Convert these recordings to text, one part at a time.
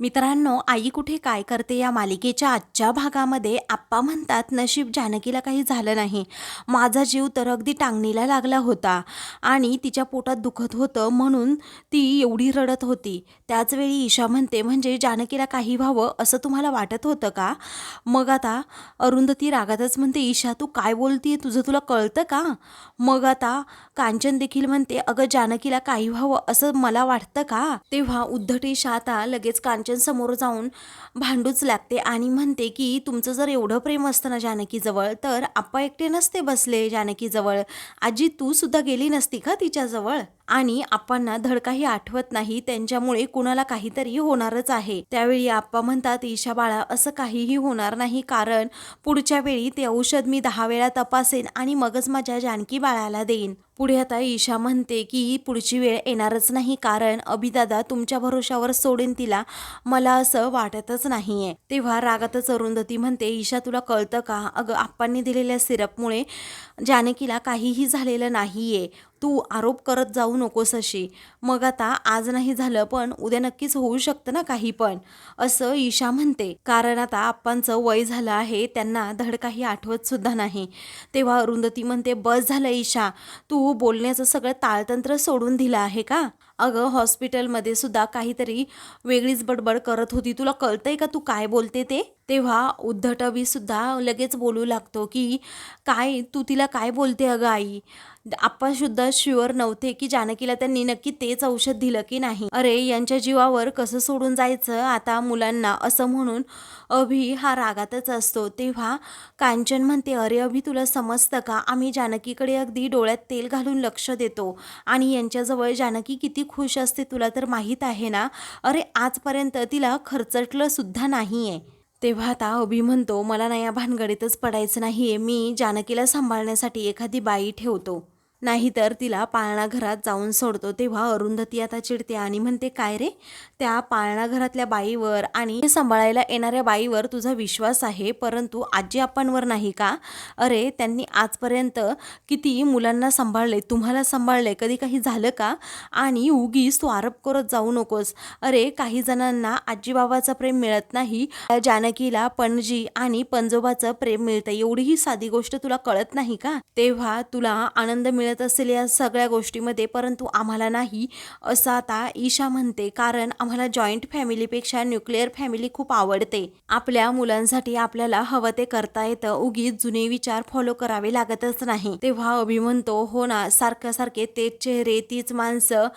मित्रांनो आई कुठे काय करते या मालिकेच्या आजच्या भागामध्ये आप्पा म्हणतात नशीब जानकीला काही झालं नाही. माझा जीव तर अगदी टांगणीला लागला होता आणि तिच्या पोटात दुखत होतं म्हणून ती एवढी रडत होती. त्याचवेळी ईशा म्हणते म्हणजे जानकीला काही व्हावं असं तुम्हाला वाटत होतं का? मग आता अरुंधती रागातच म्हणते ईशा तू काय बोलतीये? तुझं तुला कळतं का? मग आता कांचन देखील म्हणते अगं जानकीला काही व्हावं असं मला वाटतं का? तेव्हा उद्धट ईशा आता लगेच कांचन समोर जाऊन भांडूच लागते आणि म्हणते की तुमचं जर एवढं प्रेम असतं ना जानकीजवळ तर आप्पा एकटे नसते बसले जानकीजवळ. आजी तू सुद्धा गेली नसती का तिच्याजवळ? आणि आप्पांना धडकाही आठवत नाही त्यांच्यामुळे कुणाला काहीतरी होणारच आहे. त्यावेळी आप्पा म्हणतात ईशा बाळा असं काहीही होणार नाही कारण पुढच्या वेळी ते औषध मी दहा वेळा तपासेन आणि मगच माझ्या जानकी बाळाला देईन. पुढे आता ईशा म्हणते की पुढची वेळ येणारच नाही कारण अभिदादा तुमच्या भरोशावर सोडेन तिला. मला असं वाटतच नाहीये. तेव्हा रागातच अरुंधती म्हणते ईशा तुला कळतं का? अगं आप्पांनी दिलेल्या सिरपमुळे जानकीला काहीही झालेलं नाहीये. तू आरोप करत जाऊ नकोस अशी. मग आता आज नाही झालं पण उद्या नक्कीच होऊ शकतं ना काही पण. असं ईशा म्हणते. कारण आता आप्पांचं वय झालं आहे त्यांना धड काही आठवत सुद्धा नाही. तेव्हा अरुंधती म्हणते बस झालं ईशा तू बोलण्याचं सगळं ताळतंत्र सोडून दिलं आहे का? अगं हॉस्पिटलमध्ये सुद्धा काहीतरी वेगळीच बडबड करत होती. तुला कळतंय का तू काय बोलते ते? तेव्हा उद्धटवी सुद्धा लगेच बोलू लागतो की काय तू तिला काय बोलते अगं आई? आप्पासुद्धा शुअर नव्हते की जानकीला त्यांनी नक्की तेच औषध दिलं की नाही. अरे यांच्या जीवावर कसं सोडून जायचं? आता मुलांना असं म्हणून अभि हा रागातच असतो. तेव्हा कांचन म्हणते अरे अभि तुला समजतं का? आम्ही जानकीकडे अगदी डोळ्यात तेल घालून लक्ष देतो आणि यांच्याजवळ जानकी किती खुश असते तुला तर माहीत आहे ना? अरे आजपर्यंत तिला खर्चटलं सुद्धा आहे तेव्हा आता अभि म्हणतो मला ना या भानगडीतच पडायचं नाही आहे मी जानकीला सांभाळण्यासाठी एखादी बाई ठेवतो. नाहीतर तिला पाळणाघरात जाऊन सोडतो. तेव्हा अरुंधती आता चिडते आणि म्हणते काय रे? त्या पाळणाघरातल्या बाईवर आणि सांभाळायला येणाऱ्या बाईवर तुझा विश्वास आहे परंतु आजी आपणवर नाही का? अरे त्यांनी आजपर्यंत किती मुलांना सांभाळले तुम्हाला सांभाळले कधी काही झालं का? आणि उगीच तू आरोप करत जाऊ नकोस. अरे काही जणांना आजीबाबाचं प्रेम मिळत नाही जानकीला पणजी आणि पंजोबाचं प्रेम मिळतं. एवढी ही साधी गोष्ट तुला कळत नाही का? तेव्हा तुला आनंद मिळत असेल या सगळ्या गोष्टीमध्ये परंतु आम्हाला नाही असं आता ईशा म्हणते. कारण आम्हाला जॉईंट फॅमिलीपेक्षा न्यूक्लिअर फॅमिली खूप आवडते. आपल्या मुलांसाठी आपल्याला हवं ते करता येतं. उगीच जुने विचार फॉलो करावे लागतच नाही. तेव्हा अभि म्हणतो हो ना सारखं सारखे तेच चेहरे तीच माणसं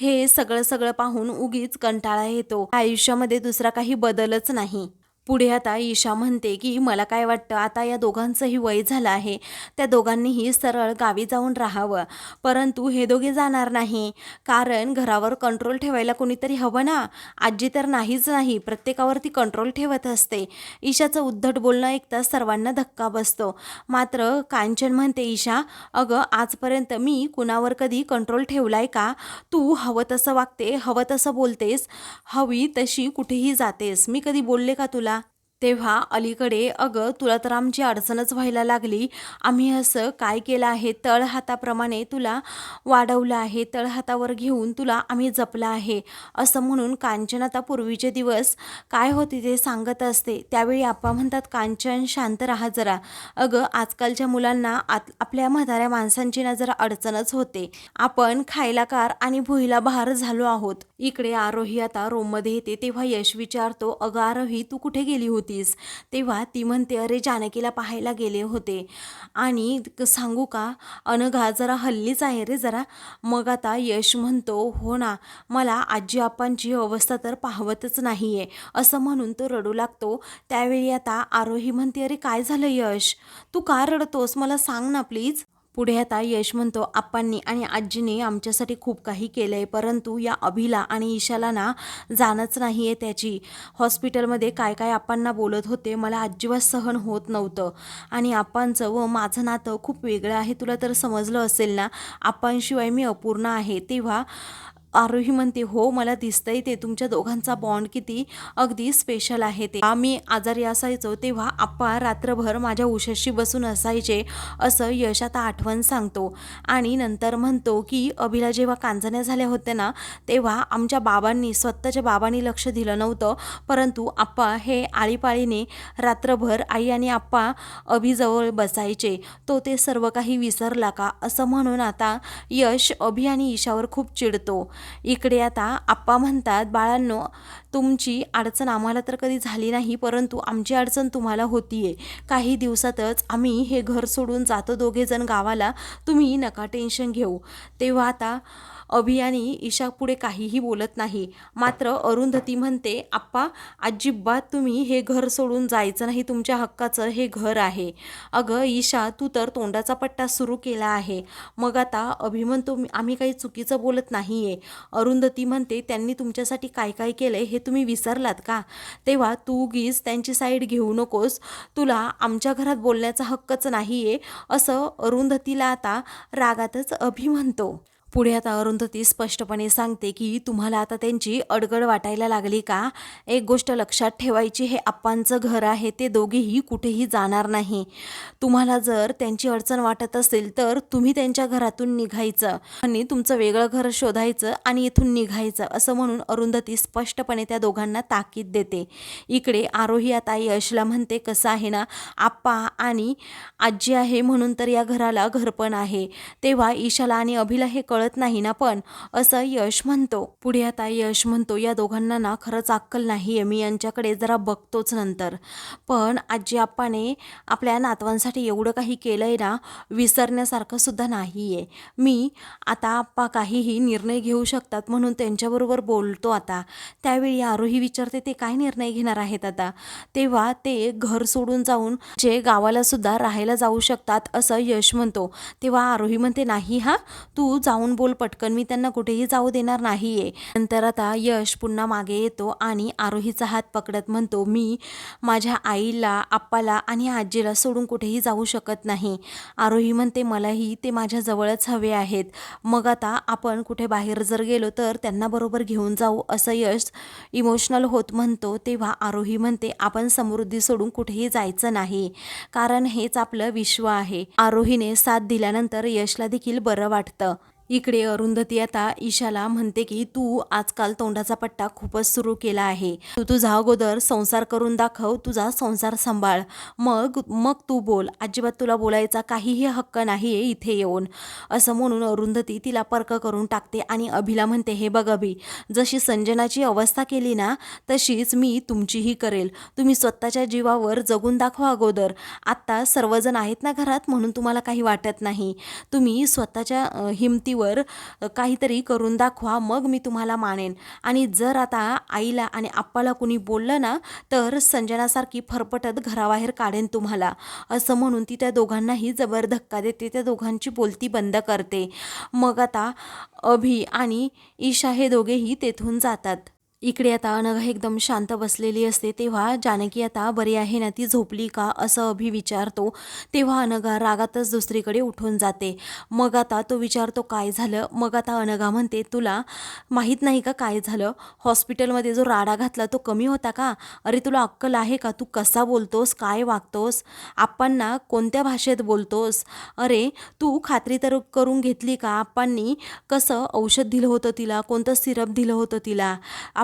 हे सगळं सगळं पाहून उगीच कंटाळा येतो. आयुष्यामध्ये दुसरा काही बदलच नाही. पुढे आता ईशा म्हणते की मला काय वाटतं आता या दोघांचंही वय झालं आहे. त्या दोघांनीही सरळ गावी जाऊन राहावं. परंतु हे दोघे जाणार नाही. कारण घरावर कंट्रोल ठेवायला कोणीतरी हवं ना? आजी तर नाहीच नाही. प्रत्येकावरती कंट्रोल ठेवत असते. ईशाचं उद्धट बोलणं ऐकता सर्वांना धक्का बसतो. मात्र कांचन म्हणते ईशा अगं आजपर्यंत मी कुणावर कधी कंट्रोल ठेवलाय का? तू हवं तसं वागते हवं तसं बोलतेस. हवी तशी कुठेही जातेस. मी कधी बोलले का तुला? तेव्हा अलीकडे अगं तुला तर आमची अडचणच व्हायला लागली. आम्ही असं काय केलं आहे? तळहाताप्रमाणे तुला वाढवलं आहे. तळहातावर घेऊन तुला आम्ही जपलं आहे. असं म्हणून कांचन आता पूर्वीचे दिवस काय होते ते सांगत असते. त्यावेळी आप्पा म्हणतात कांचन शांत राहा जरा. अगं आजकालच्या मुलांना आत आपल्या म्हाताऱ्या माणसांची ना जरा अडचणच होते. आपण खायला कार आणि भुईला बहार झालो आहोत. इकडे आरोही आता रोममध्ये येते. तेव्हा यश विचारतो अगं आरोही तू कुठे गेली होती? होतीस तेव्हा ती म्हणते अरे जानकीला पाहायला गेले होते. आणि क- सांगू का? अनघा जरा हल्लीच आहे रे जरा. मग आता यश म्हणतो हो ना मला आजी आपांची अवस्था तर पाहवतच नाही आहे असं म्हणून तो रडू लागतो. त्यावेळी आता आरोही म्हणते अरे काय झालं यश? तू का रडतोस? मला सांग ना प्लीज. पुढे आता यश म्हणतो आप्पांनी आणि आजीने आमच्यासाठी खूप काही केलं आहे परंतु या अभिला आणि ईशाला ना जाणंच नाही आहे त्याची. हॉस्पिटलमध्ये काय काय आप्पांना बोलत होते मला अजिबात सहन होत नव्हतं. आणि आप्पांचं व माझं नातं खूप वेगळं आहे तुला तर समजलं असेल ना. आप्पांशिवाय मी अपूर्ण आहे. तेव्हा आरोही म्हणते हो मला दिसतंय ते. तुमच्या दोघांचा बॉन्ड किती अगदी स्पेशल आहे ते. आम्ही आजारी असायचो तेव्हा आप्पा रात्रभर माझ्या उशाशी बसून असायचे असं यश आता आठवण सांगतो. आणि नंतर म्हणतो की अभिला जेव्हा कांजण्या झाल्या होत्या ना तेव्हा आमच्या बाबांनी स्वतःच्या बाबांनी लक्ष दिलं नव्हतं. परंतु आप्पा हे आळीपाळीने रात्रभर आई आणि आप्पा अभिजवळ बसायचे. तो ते सर्व काही विसरला का? असं म्हणून आता यश अभि आणि ईशावर खूप चिडतो. इकडे आता आप्पा म्हणतात बाळांनो तुमची अडचण आम्हाला तर कधी झाली नाही परंतु आमची अडचण तुम्हाला होतीये. काही दिवसातच आम्ही हे घर सोडून जातो दोघेजण गावाला. तुम्ही नका टेन्शन घेऊ. तेव्हा आता अभियानी ईशा पुढे काहीही बोलत नाही. मात्र अरुंधती म्हणते आप्पा अजिबात तुम्ही हे घर सोडून जायचं नाही. तुमच्या हक्काचं हे घर आहे. अगं ईशा तू तर तोंडाचा पट्टा सुरू केला आहे. मग आता अभि म्हणतो आम्ही काही चुकीचं बोलत नाही आहे अरुंधती म्हणते त्यांनी तुमच्यासाठी काय काय केलं हे तुम्ही विसरलात का? तेव्हा तू उगीच त्यांची साईड घेऊ नकोस. तुला आमच्या घरात बोलण्याचा हक्कच नाही आहे असं अरुंधतीला आता रागातच अभि म्हणतो. पुढे आता अरुंधती स्पष्टपणे सांगते की तुम्हाला आता त्यांची अडगड वाटायला लागली का? एक गोष्ट लक्षात ठेवायची हे आप्पांचं घर आहे ते दोघेही कुठेही जाणार नाही. तुम्हाला जर त्यांची अडचण वाटत असेल तर तुम्ही त्यांच्या घरातून निघायचं आणि तुमचं वेगळं घर शोधायचं आणि इथून निघायचं असं म्हणून अरुंधती स्पष्टपणे त्या दोघांना ताकीद देते. इकडे आरोही आता यशला म्हणते कसं आहे ना आप्पा आणि आजी आहे म्हणून तर या घराला घरपण आहे. तेव्हा ईशाला आणि अभिला हे कळ कळत नाही ना पण असं यश म्हणतो. पुढे आता यश म्हणतो या दोघांना ना खरंच अक्कल नाही आहे मी यांच्याकडे जरा बघतोच नंतर. पण आजी आप्पाने आपल्या नातवांसाठी एवढं काही केलं आहे ना विसरण्यासारखं सुद्धा नाही आहे मी आता आप्पा काहीही निर्णय घेऊ शकतात म्हणून त्यांच्याबरोबर बोलतो आता. त्यावेळी आरोही विचारते ते काय निर्णय घेणार आहेत आता? तेव्हा ते घर सोडून जाऊन जे गावाला सुद्धा राहायला जाऊ शकतात असं यश म्हणतो. तेव्हा आरोही म्हणते नाही हा तू जाऊन बोल पटकन मी त्यांना कुठेही जाऊ देणार नाहीये. नंतर आता यश पुन्हा मागे येतो आणि आरोहीचा हात पकडत म्हणतो मी माझ्या आईला आप्पाला आणि आजीला सोडून कुठेही जाऊ शकत नाही. आरोही म्हणते मलाही ते माझ्या जवळच हवे आहेत. मग आता आपण कुठे बाहेर जर गेलो तर त्यांना बरोबर घेऊन जाऊ असं यश इमोशनल होत म्हणतो. तेव्हा आरोही म्हणते आपण समृद्धी सोडून कुठेही जायचं नाही. कारण हेच आपलं विश्व आहे. आरोहीने साथ दिल्यानंतर यशला देखील बरं वाटतं. इकडे अरुंधती आता ईशाला म्हणते की तू आजकाल तोंडाचा पट्टा खूपच सुरू केला आहे. तू तुझा अगोदर संसार करून दाखव तुझा संसार सांभाळ. मग मग तू बोल. अजिबात तुला बोलायचा काहीही हक्क नाही आहे इथे येऊन. असं म्हणून अरुंधती तिला पर्क करून टाकते आणि अभिला म्हणते हे बघ अभि जशी संजनाची अवस्था केली ना तशीच मी तुमचीही करेल. तुम्ही स्वतःच्या जीवावर जगून दाखवा अगोदर. आत्ता सर्वजण आहेत ना घरात म्हणून तुम्हाला काही वाटत नाही. तुम्ही स्वतःच्या हिमती हिमतीवर काहीतरी करून दाखवा मग मी तुम्हाला मानेन. आणि जर आता आईला आणि आप्पाला कुणी बोललं ना तर संजनासारखी फरफटत घराबाहेर काढेन तुम्हाला. असं म्हणून ती त्या दोघांनाही जबर धक्का देते त्या दोघांची बोलती बंद करते. मग आता अभि आणि ईशा हे दोघेही तेथून जातात. इकडे आता अनघा एकदम शांत बसलेली असते तेव्हा जानकी आता बरी आहे ना ती झोपली का असं अभि विचारतो. तेव्हा अनघा रागातच दुसरीकडे उठून जाते. मग आता तो विचारतो काय झालं? मग आता अनघा म्हणते तुला माहीत नाही का काय झालं? हॉस्पिटलमध्ये जो राडा घातला तो कमी होता का? अरे तुला अक्कल आहे का? तू कसा बोलतोस? काय वागतोस? आप्पांना कोणत्या भाषेत बोलतोस? अरे तू खात्री तर करून घेतली का आप्पांनी? कसं औषध दिलं होतं तिला? कोणतं सिरप दिलं होतं तिला?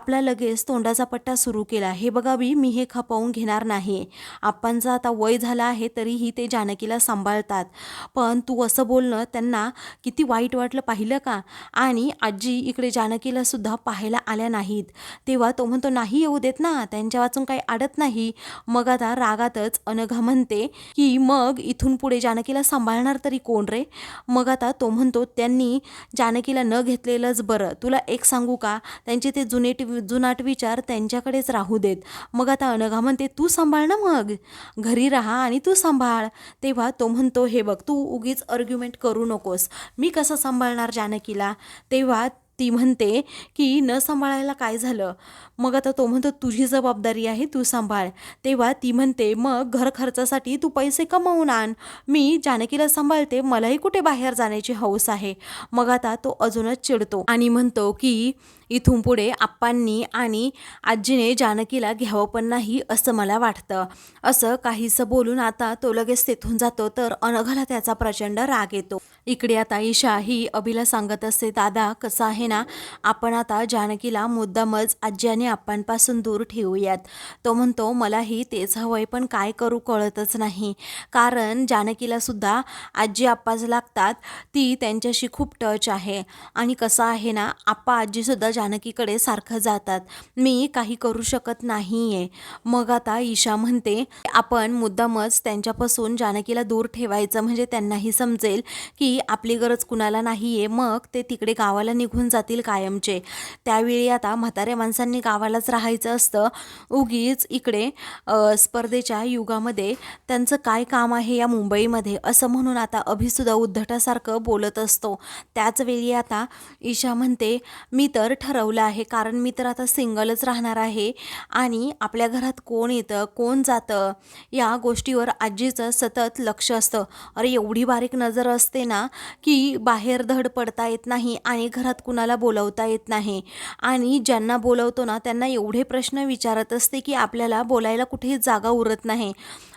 आपला लगेच तोंडाचा पट्टा सुरू केला. हे बघा बी मी हे खपवून घेणार नाही. आप्पांचा आता वय झालं आहे तरीही ते जानकीला सांभाळतात. पण तू असं बोलणं त्यांना किती वाईट वाटलं पाहिलं का? आणि आजी इकडे जानकीला सुद्धा पाहायला आल्या नाहीत. तेव्हा तो म्हणतो नाही येऊ देत ना त्यांच्या वाचून काही अडत नाही. मग आता रागातच अनघा म्हणते की मग इथून पुढे जानकीला सांभाळणार तरी कोण रे? मग आता तो म्हणतो त्यांनी जानकीला न घेतलेलंच बरं. तुला एक सांगू का? त्यांचे ते जुने टी जुनाट विचार त्यांच्याकडेच राहू देत. मग आता अनघा म्हणते तू सांभाळ ना मग. घरी राहा आणि तू सांभाळ. तेव्हा तो म्हणतो हे बघ तू उगीच अर्ग्युमेंट करू नकोस. मी कसं सांभाळणार जानकीला? तेव्हा ती म्हणते की न सांभाळायला काय झालं? मग आता तो म्हणतो तुझी जबाबदारी आहे तू सांभाळ. तेव्हा ती म्हणते मग घर खर्चासाठी तू पैसे कमवून आण. मी जानकीला सांभाळते मलाही कुठे बाहेर जाण्याची हौस आहे. मग आता तो अजूनच चिडतो आणि म्हणतो की इथून पुढे आप्पांनी आणि आजीने जानकीला घ्यावं पण नाही असं मला वाटतं. असं काहीसं बोलून आता तो लगेच तिथून जातो तर अनघाला त्याचा प्रचंड राग येतो. इकडे आता ईशा ही अभिला सांगत असते दादा कसं आहे ना? आपण आता जानकीला मुद्दामच आजी आणि आप्पांपासून दूर ठेवूयात. तो म्हणतो मलाही तेच हवंय पण काय करू कळतच नाही. कारण जानकीला सुद्धा आजी आप्पाच लागतात ती त्यांच्याशी खूप टच आहे. आणि कसं आहे ना आप्पा आजीसुद्धा जानकीकडे सारखं जातात. मी काही करू शकत नाही आहे मग आता ईशा म्हणते आपण मुद्दामच त्यांच्यापासून जानकीला दूर ठेवायचं. म्हणजे त्यांनाही समजेल की आपली गरज कुणाला नाही आहे मग ते तिकडे गावाला निघून जातील कायमचे. त्यावेळी आता म्हाताऱ्या माणसांनी गावालाच राहायचं असतं. उगीच इकडे स्पर्धेच्या युगामध्ये त्यांचं काय काम आहे या मुंबईमध्ये? असं म्हणून आता अभिसुद्धा उद्धटासारखं बोलत असतो. त्याच वेळी आता ईशा म्हणते मी तर ठरवलं आहे. कारण मी तर आता सिंगलच राहणार आहे. आणि आपल्या घरात कोण येतं कोण जातं या गोष्टीवर आजीचं सतत लक्ष असतं. अरे एवढी बारीक नजर असते ना की बाहेर धड पडता येत नाही आणि घरात कुणाला बोलवता येत नाही. आणि ज्यांना बोलवतो ना त्यांना एवढे प्रश्न विचारत असते की आपल्याला बोलायला कुठेही जागा उरत नाही.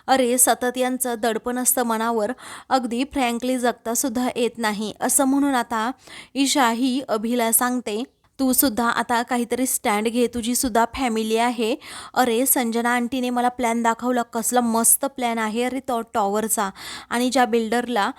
अरे सतत यांचं दडपण असतं मनावर. अगदी फ्रँकली जगतासुद्धा येत नाही. असं म्हणून आता ईशा ही अभिला सांगते तू सुद्धा आता काहीतरी स्टँड घे तुझी सुद्धा फॅमिली आहे. अरे संजना आंटीने मला प्लॅन दाखवला कसला मस्त प्लॅन आहे. अरे तो टॉवरचा. आणि ज्या बिल्डरला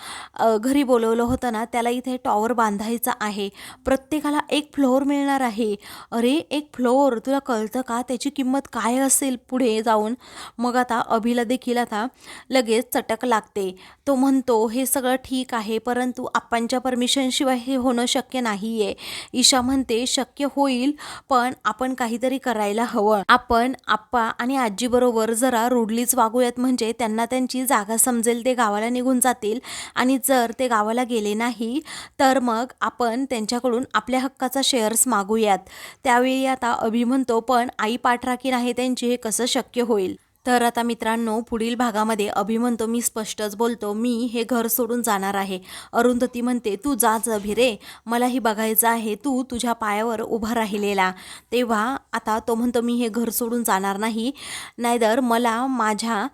घरी बोलवलं होतं ना त्याला इथे टॉवर बांधायचा आहे. प्रत्येकाला एक फ्लोअर मिळणार आहे. अरे एक फ्लोअर तुला कळतं का? त्याची किंमत काय असेल पुढे जाऊन? मग आता अभिला देखील आता लगेच चटक लागते. तो म्हणतो हे सगळं ठीक आहे परंतु आप्पांच्या परमिशनशिवाय हे होणं शक्य नाही आहे ईशा म्हणते शक्य होईल पण आपण काहीतरी करायला हवं. आपण आप्पा आणि आजीबरोबर जरा रुडलीच वागूयात म्हणजे त्यांना त्यांची जागा समजेल ते गावाला निघून जातील. आणि जर ते गावाला गेले नाही तर मग आपण त्यांच्याकडून आपल्या हक्काचा शेअर्स मागूयात. त्यावेळी आता अभि म्हणतो पण आई पाठराखी नाही त्यांची हे कसं शक्य होईल? तर आता मित्रांनो पुढील भागामध्ये अभि म्हणतो मी स्पष्टच बोलतो. मी हे घर सोडून जाणार आहे. अरुंधती म्हणते तू जाच अभि रे मलाही बघायचं आहे. तू तुझ्या पायावर उभा राहिलेला. तेव्हा आता तो म्हणतो मी हे घर सोडून जाणार नाही. नाहीतर मला माझ्या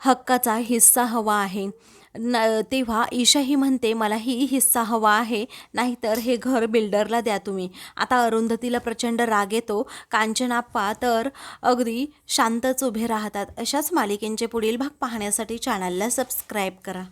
हक्काचा हिस्सा हवा आहे. न तेव्हा ईशाही म्हणते मलाही हिस्सा हवा आहे नाहीतर हे घर बिल्डरला द्या तुम्ही. आता अरुंधतीला प्रचंड राग येतो. कांचनाप्पा तर अगदी शांतच उभे राहतात. अशाच मालिकेंचे पुढील भाग पाहण्यासाठी चॅनलला सबस्क्राईब करा.